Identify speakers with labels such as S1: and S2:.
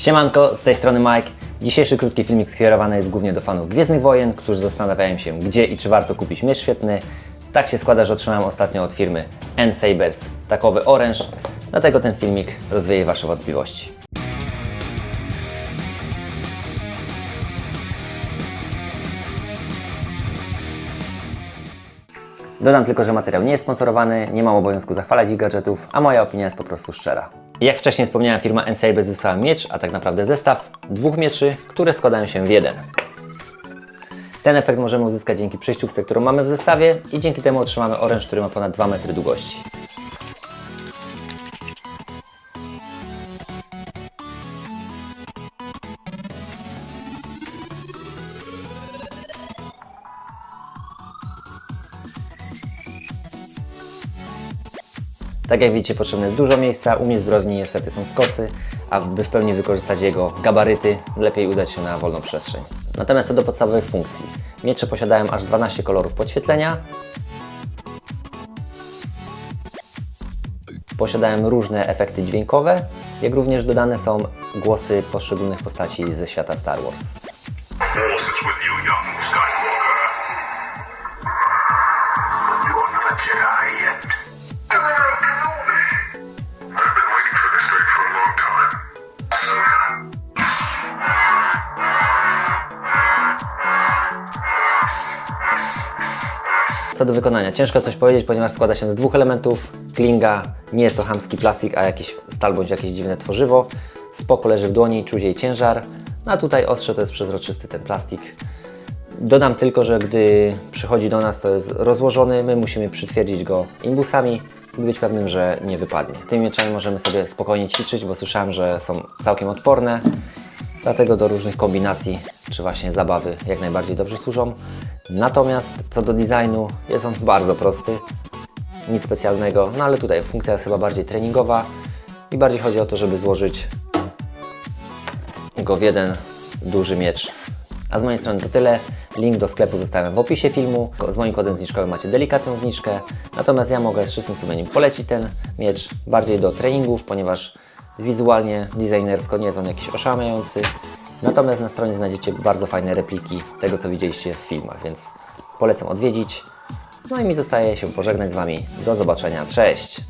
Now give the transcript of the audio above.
S1: Siemanko, z tej strony Mike. Dzisiejszy krótki filmik skierowany jest głównie do fanów Gwiezdnych Wojen, którzy zastanawiają się, gdzie i czy warto kupić miecz świetny. Tak się składa, że otrzymałem ostatnio od firmy N-Sabers takowy oręż, dlatego ten filmik rozwieje Wasze wątpliwości. Dodam tylko, że materiał nie jest sponsorowany, nie mam obowiązku zachwalać ich gadżetów, a moja opinia jest po prostu szczera. Jak wcześniej wspomniałem, firma N-Sabers wysłała miecz, a tak naprawdę zestaw dwóch mieczy, które składają się w jeden. Ten efekt możemy uzyskać dzięki przejściówce, którą mamy w zestawie i dzięki temu otrzymamy oręż, który ma ponad 2 metry długości. Tak jak widzicie, potrzebne jest dużo miejsca. U mnie zbrojowni niestety są skosy, a by w pełni wykorzystać jego gabaryty, lepiej udać się na wolną przestrzeń. Natomiast co do podstawowych funkcji. Miecze posiadają aż 12 kolorów podświetlenia. Posiadają różne efekty dźwiękowe, jak również dodane są głosy poszczególnych postaci ze świata Star Wars. Do wykonania, ciężko coś powiedzieć, ponieważ składa się z dwóch elementów. Klinga, nie jest to chamski plastik, a jakiś stal bądź jakieś dziwne tworzywo. Spoko leży w dłoni, czuć jej ciężar. No a tutaj ostrze to jest przezroczysty ten plastik. Dodam tylko, że gdy przychodzi do nas, to jest rozłożony, my musimy przytwierdzić go imbusami, by być pewnym, że nie wypadnie. Tymi mieczami możemy sobie spokojnie ćwiczyć, bo słyszałem, że są całkiem odporne. Dlatego do różnych kombinacji czy właśnie zabawy jak najbardziej dobrze służą. Natomiast co do designu, jest on bardzo prosty, nic specjalnego, no ale tutaj funkcja jest chyba bardziej treningowa i bardziej chodzi o to, żeby złożyć go w jeden duży miecz. A z mojej strony to tyle. Link do sklepu zostawiam w opisie filmu. Z moim kodem zniżkowym macie delikatną zniżkę. Natomiast ja mogę z czystym sumieniem polecić ten miecz bardziej do treningów, ponieważ wizualnie, designersko nie jest on jakiś oszałamiający. Natomiast na stronie znajdziecie bardzo fajne repliki tego, co widzieliście w filmach, więc polecam odwiedzić. No i mi zostaje się pożegnać z Wami. Do zobaczenia. Cześć!